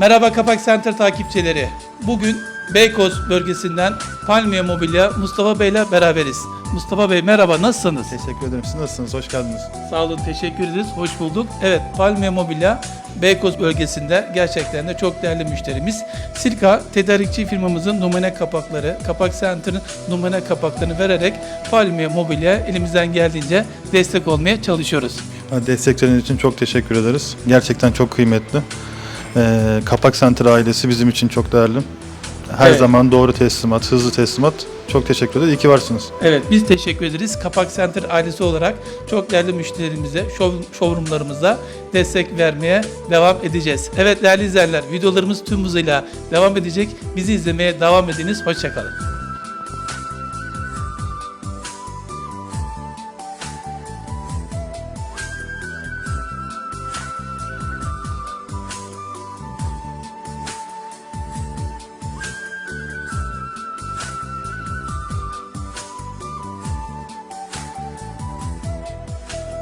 Merhaba Kapak Center takipçileri. Bugün Beykoz bölgesinden Palmiye Mobilya Mustafa Bey ile beraberiz. Mustafa Bey merhaba nasılsınız? Teşekkür ederim. Siz nasılsınız? Hoş geldiniz. Sağ olun teşekkür ederiz. Hoş bulduk. Evet Palmiye Mobilya Beykoz bölgesinde gerçekten de çok değerli müşterimiz. Sirka tedarikçi firmamızın numune kapakları, Kapak Center'ın numune kapaklarını vererek Palmiye Mobilya elimizden geldiğince destek olmaya çalışıyoruz. Destekleriniz için çok teşekkür ederiz. Gerçekten çok kıymetli. Ee, Kapak Center ailesi bizim için çok değerli. Her Evet. zaman doğru teslimat, hızlı teslimat. Çok teşekkür ederiz. İyi ki varsınız. Evet biz teşekkür ederiz. Kapak Center ailesi olarak çok değerli müşterilerimize, show, showroomlarımıza destek vermeye devam edeceğiz. Evet değerli izleyenler videolarımız tüm hızıyla devam edecek. Bizi izlemeye devam ediniz. Hoşçakalın.